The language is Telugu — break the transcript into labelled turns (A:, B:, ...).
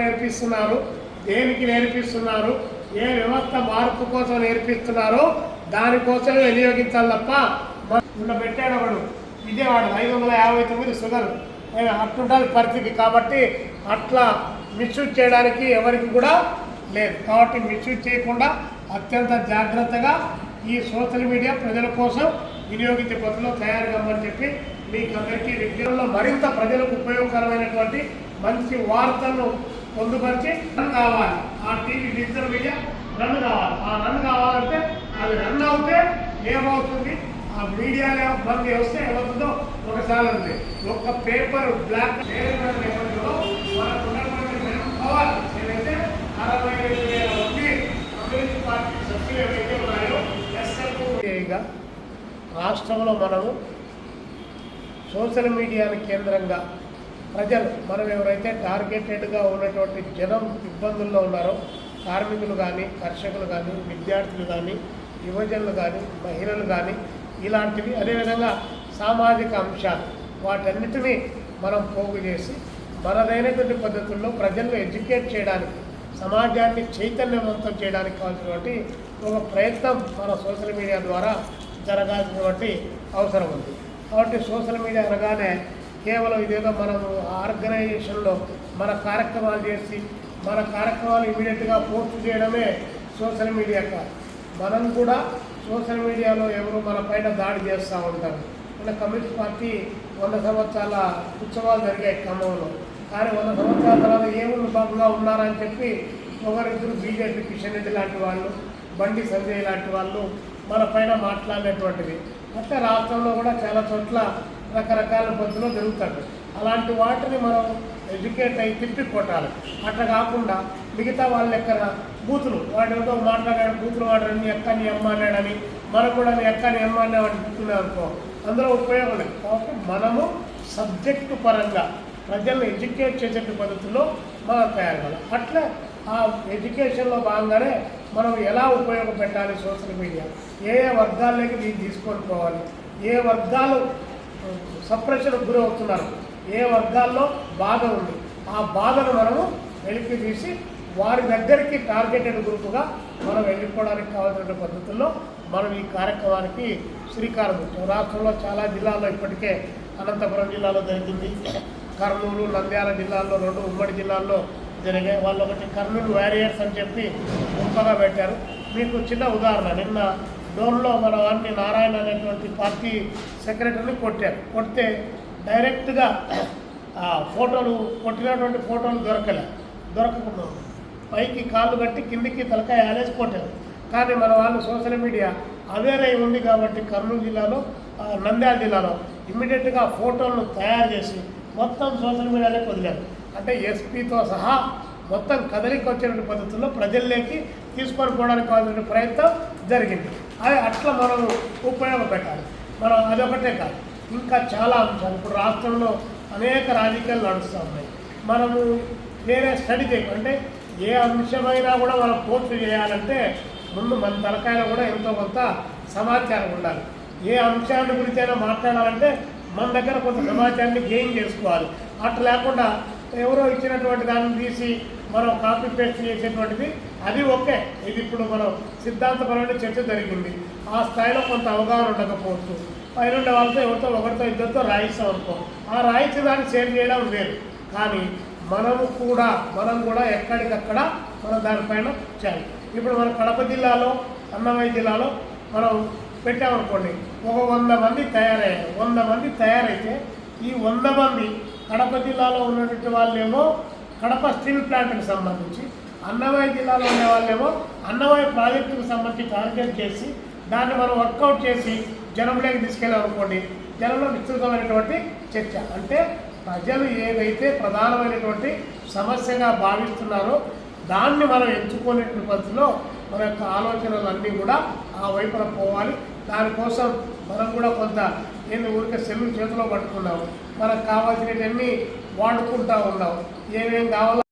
A: నేర్పిస్తున్నారు? దేనికి నేర్పిస్తున్నారు? ఏ వ్యవస్థ మార్పు కోసం నేర్పిస్తున్నారో దానికోసం వినియోగించాలి తప్ప మొన్న పెట్టాడు ఒకడు. విజయవాడ ఐదు వందల యాభై తొమ్మిది షుగర్ అట్టుండాలి పరిస్థితి. కాబట్టి అట్లా మిస్యూజ్ చేయడానికి ఎవరికి కూడా లేదు. కాబట్టి మిస్యూజ్ చేయకుండా అత్యంత జాగ్రత్తగా ఈ సోషల్ మీడియా ప్రజల కోసం వినియోగించే పద్ధతిలో తయారు కావాలని చెప్పి మీకు అందరికీ విద్యలో మరింత ప్రజలకు ఉపయోగకరమైనటువంటి మంచి వార్తలను పొందుపరిచి రన్ కావాలి. ఆ టీవీ డిజిటల్ మీడియా రన్ కావాలి. ఆ రన్ కావాలంటే అది రన్ అవుతే ఏమవుతుంది? ఆ మీడియా బంద్ వస్తే ఏమవుతుందో ఒకసారి ఉంది. ఒక పేపర్ బ్లాక్ మనకు ఏదైతే అరవై ఐదు వేల మంది కమ్యూనిస్ట్ పార్టీ సభ్యులు ఏవైతే ఉన్నాయో ఎస్ఎల్గా రాష్ట్రంలో మనము సోషల్ మీడియాను కేంద్రంగా ప్రజలు మనం ఎవరైతే టార్గెటెడ్గా ఉన్నటువంటి జనం ఇబ్బందుల్లో ఉన్నారో కార్మికులు కానీ కర్షకులు కానీ విద్యార్థులు కానీ యువజనులు కానీ మహిళలు కానీ ఇలాంటివి అదేవిధంగా సామాజిక అంశాలు వాటన్నిటినీ మనం పోగు చేసి మనదైనటువంటి పద్ధతుల్లో ప్రజలను ఎడ్యుకేట్ చేయడానికి సమాజాన్ని చైతన్యవంతం చేయడానికి కావాల్సినటువంటి ఒక ప్రయత్నం మన సోషల్ మీడియా ద్వారా జరగాల్సినటువంటి అవసరం ఉంది. కాబట్టి సోషల్ మీడియా అనగానే కేవలం ఇదేదో మనం ఆర్గనైజేషన్లో మన కార్యక్రమాలు చేసి మన కార్యక్రమాలు ఇమీడియట్గా పోస్ట్ చేయడమే సోషల్ మీడియా కాదు. మనం కూడా సోషల్ మీడియాలో ఎవరు మన పైన దాడి చేస్తూ ఉంటారు. మన కమ్యూనిస్ట్ పార్టీ వంద సంవత్సరాల ఉత్సవాలు జరిగాయి ఖమ్మంలో. కానీ వంద సంవత్సరాల తర్వాత ఏములు బాగుగా ఉన్నారని చెప్పి ఒకరిద్దరు బీజేపీ కిషన్ రెడ్డి లాంటి వాళ్ళు బండి సంజయ్ లాంటి వాళ్ళు మన పైన మాట్లాడినటువంటిది. అట్లా రాష్ట్రంలో కూడా చాలా చోట్ల రకరకాల పద్ధతిలో జరుగుతుంది అలాంటి వాటిని మనం ఎడ్యుకేట్ అయి తిప్పి కొట్టాలి. అట్లా కాకుండా మిగతా వాళ్ళ ఎక్కడ బూతులు. వాడు ఏదో మాట్లాడాడు బూతులు వాడాడు నీ ఎక్క నీ అమ్మ అన్నాడని మనం కూడా నీ ఎక్క నీ అమ్మ అన్నాడు అనుకున్నాం అనుకో అందులో ఉపయోగం లేదు. కాబట్టి మనము సబ్జెక్టు పరంగా ప్రజల్ని ఎడ్యుకేట్ చేసే పద్ధతిలో మనం తయారు కావాలి అట్లా ఆ ఎడ్యుకేషన్లో భాగంగానే మనం ఎలా ఉపయోగపెట్టాలి సోషల్ మీడియా? ఏ ఏ వర్గాల్లోకి దీన్ని తీసుకొని పోవాలి? ఏ వర్గాలు సప్రెషన్కు గురవుతున్నారు. ఏ వర్గాల్లో బాధ ఉంది? ఆ బాధను మనము వెలికి తీసి వారి దగ్గరికి టార్గెటెడ్ గ్రూపుగా మనం వెళ్ళిపోవడానికి కావాల్సిన పద్ధతుల్లో మనం ఈ కార్యక్రమానికి శ్రీకారం రాష్ట్రంలో చాలా జిల్లాల్లో ఇప్పటికే అనంతపురం జిల్లాలో జరిగింది. కర్నూలు నంద్యాల జిల్లాల్లో రెండు ఉమ్మడి జిల్లాల్లో జరిగాయి. వాళ్ళు ఒకటి కర్నూలు వారియర్స్ అని చెప్పి గొప్పగా పెట్టారు. మీకు చిన్న ఉదాహరణ నిన్న డోన్లో మన వారిని నారాయణ అనేటువంటి పార్టీ సెక్రటరీని కొట్టారు. కొడితే డైరెక్ట్గా ఫోటోలు కొట్టినటువంటి ఫోటోలు దొరకలే. దొరకకుండా పైకి కాళ్ళు కట్టి కిందికి తలకాయ ఆలేసి కొట్టారు. కానీ మన వాళ్ళు సోషల్ మీడియా అవేర్ అయి ఉంది కాబట్టి కర్నూలు జిల్లాలో నంద్యాల జిల్లాలో ఇమ్మీడియట్గా ఫోటోలను తయారు చేసి మొత్తం సోషల్ మీడియాలో వదిలారు అంటే ఎస్పీతో సహా మొత్తం కదలికి వచ్చినటువంటి పద్ధతుల్లో ప్రజల్లోకి తీసుకొని పోవడానికి కావాల్సిన ప్రయత్నం జరిగింది. అట్లా మనం ఉపయోగపెట్టాలి మనం అదొకటే కాదు. ఇంకా చాలా అంశాలు ఇప్పుడు రాష్ట్రంలో అనేక రాజకీయాలు నడుస్తూ ఉన్నాయి. మనము వేరే స్టడీ చేయకుంటే ఏ అంశమైనా కూడా మనం పోస్ట్ చేయాలంటే ముందు మన తలకాయలో కూడా ఎంతో కొంత సమాచారం ఉండాలి. ఏ అంశాన్ని గురించి అయినా మాట్లాడాలంటే మన దగ్గర కొంత సమాచారాన్ని గెయిన్ చేసుకోవాలి. అట్లా లేకుండా ఎవరో ఇచ్చినటువంటి దాన్ని తీసి మనం కాపీ పేస్ట్ చేసేటువంటిది అది ఓకే ఇది ఇప్పుడు మనం సిద్ధాంతపరమైన చర్చ జరిగింది. ఆ స్థాయిలో కొంత అవగాహన ఉండకపోవచ్చు. పైన ఉండే వాళ్ళతో ఎవరితో ఒకరితో ఇద్దరితో రాయిస్తాం అనుకో. ఆ రాయించి దాన్ని షేర్ చేయడం వేరు కానీ మనము కూడా మనం కూడా ఎక్కడికక్కడ మనం దానిపైన చేయాలి. ఇప్పుడు మన కడప జిల్లాలో అన్నమయ్య జిల్లాలో మనం పెట్టామనుకోండి ఒక వంద మంది తయారయ్యారు. వంద మంది తయారైతే ఈ వంద మంది కడప జిల్లాలో ఉన్నటువంటి వాళ్ళేమో కడప స్టీల్ ప్లాంట్కి సంబంధించి అన్నమయ్య జిల్లాలో ఉండే వాళ్ళేమో అన్నమయ్య ప్రాజెక్టుకు సంబంధించి టార్గెట్ చేసి దాన్ని మనం వర్కౌట్ చేసి జనంలోకి తీసుకెళ్ళామనుకోండి జనంలో విస్తృతమైనటువంటి చర్చ. అంటే ప్రజలు ఏదైతే ప్రధానమైనటువంటి సమస్యగా భావిస్తున్నారో దాన్ని మనం ఎంచుకునేటువంటి పద్ధతిలో మన యొక్క ఆలోచనలన్నీ కూడా ఆ వైపున పోవాలి. దానికోసం మనం కూడా కొంత నేను ఊరికే సెల్లు చేతిలో పట్టుకున్నాము. మనకు కావాల్సినవన్నీ వాడుకుంటా ఉన్నాం ఏమేం కావాలో